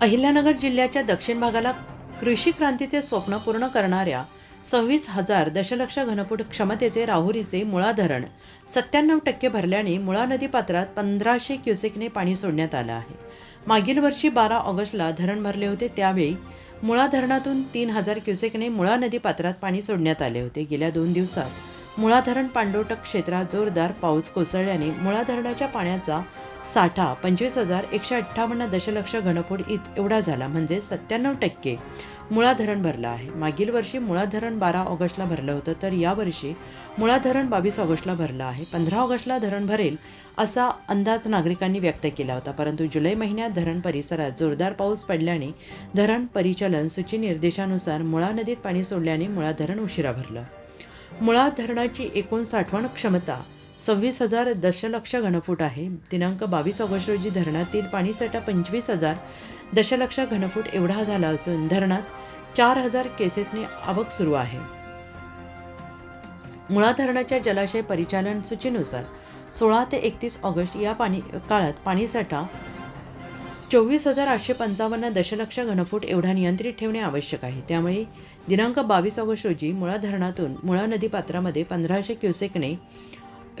अहिल्यानगर जिल्ह्याच्या दक्षिण भागाला कृषी क्रांतीचे स्वप्न पूर्ण करणाऱ्या सव्वीस हजार दशलक्ष घनफूट क्षमतेचे राहुरीचे मुळा धरण सत्त्याण्णव टक्के भरल्याने मुळा नदी पात्रात पंधराशे क्युसेकने पाणी सोडण्यात आलं आहे. मागील वर्षी बारा ऑगस्टला धरण भरले होते त्यावेळी मुळा धरणातून तीन हजार क्युसेकने मुळा नदी पात्रात पाणी सोडण्यात आले होते. गेल्या दोन दिवसात मुळा धरण पांडोटक क्षेत्रात जोरदार पाऊस कोसळल्याने मुळा धरणाच्या पाण्याचा साठा पंचवीस हजार एकशे अठ्ठावन्न दशलक्ष घनफूट इत एवढा झाला. म्हणजे सत्त्याण्णव टक्के मुळा धरण भरलं आहे. मागील वर्षी मुळा धरण बारा ऑगस्टला भरलं होतं तर यावर्षी मुळा धरण बावीस ऑगस्टला भरलं आहे. पंधरा ऑगस्टला धरण भरेल असा अंदाज नागरिकांनी व्यक्त केला होता. परंतु जुलै महिन्यात धरण परिसरात जोरदार पाऊस पडल्याने धरण परिचालन सूची निर्देशानुसार मुळा नदीत पाणी सोडल्याने मुळा धरण उशिरा भरलं. मुळा धरणाची एकूण साठवण क्षमता सव्वीस हजार दशलक्ष घनफूट आहे. दिनांक बावीस ऑगस्ट रोजी धरणातील पाणीसाठा पंचवीस हजार दशलक्ष घनफूट एवढा झाला असून धरणात चार हजार केसेसने आवक सुरू आहे. मुळा धरणाच्या जलाशय परिचालन सूचीनुसार सोळा ते एकतीस ऑगस्ट या पाणी काळात पाणीसाठा चोवीस हजार आठशे पंचावन्न दशलक्ष घनफूट एवढा नियंत्रित ठेवणे आवश्यक आहे. त्यामुळे दिनांक बावीस ऑगस्ट रोजी मुळा धरणातून मुळा नदी पात्रामध्ये पंधराशे क्युसेकने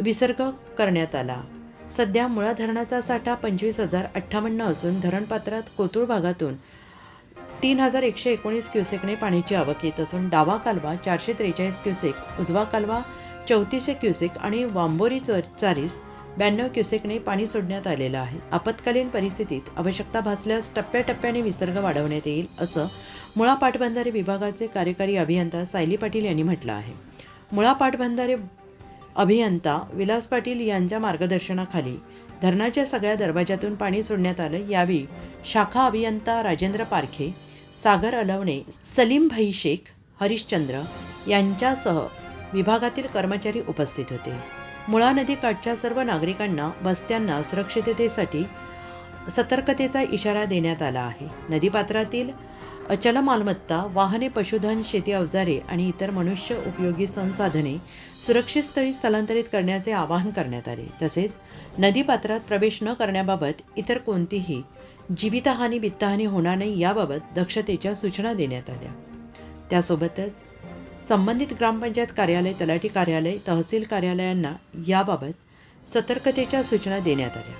विसर्ग करण्यात आला. सध्या मुळा धरणाचा साठा पंचवीस हजार अठ्ठावन्न असून धरणपात्रात कोतुळ भागातून तीन हजार एकशे एकोणीस क्युसेकने पाण्याची आवक येत असून डावा कालवा चारशे त्रेचाळीस क्युसेक उजवा कालवा चौतीसशे क्युसेक आणि वांबोरी चारीस ब्याण्णव क्युसेकने पाणी सोडण्यात आलेलं आहे. आपत्कालीन परिस्थितीत आवश्यकता भासल्यास टप्प्याटप्प्याने विसर्ग वाढवण्यात येईल असं मुळा पाटबंधारे विभागाचे कार्यकारी अभियंता सायली पाटील यांनी म्हटलं आहे. मुळा पाटबंधारे अभियंता विलास पाटील यांच्या मार्गदर्शनाखाली धरणाच्या सगळ्या दरवाजातून पाणी सोडण्यात आलं. यावेळी शाखा अभियंता राजेंद्र पारखे सागर अलवणे सलीम भाई शेख हरिश्चंद्र यांच्यासह विभागातील कर्मचारी उपस्थित होते. मुळा नदीकाठच्या सर्व नागरिकांना बस्त्यांना सुरक्षिततेसाठी सतर्कतेचा इशारा देण्यात आला आहे. नदीपात्रातील अचल मालमत्ता वाहने पशुधन शेती अवजारे आणि इतर मनुष्य उपयोगी संसाधने सुरक्षित स्थळी स्थलांतरित करण्याचे आवाहन करण्यात आले. तसेच नदीपात्रात प्रवेश न करण्याबाबत इतर कोणतीही जीवितहानी वित्तहानी होणार नाही याबाबत दक्षतेच्या सूचना देण्यात आल्या. त्यासोबतच संबंधित ग्रामपंचायत कार्यालय तलाठी कार्यालय तहसील कार्यालयांना याबाबत सतर्कतेच्या सूचना देण्यात आल्या.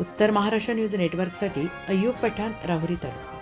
उत्तर महाराष्ट्र न्यूज नेटवर्कसाठी अय्यूब पठाण राहुरी तालुका.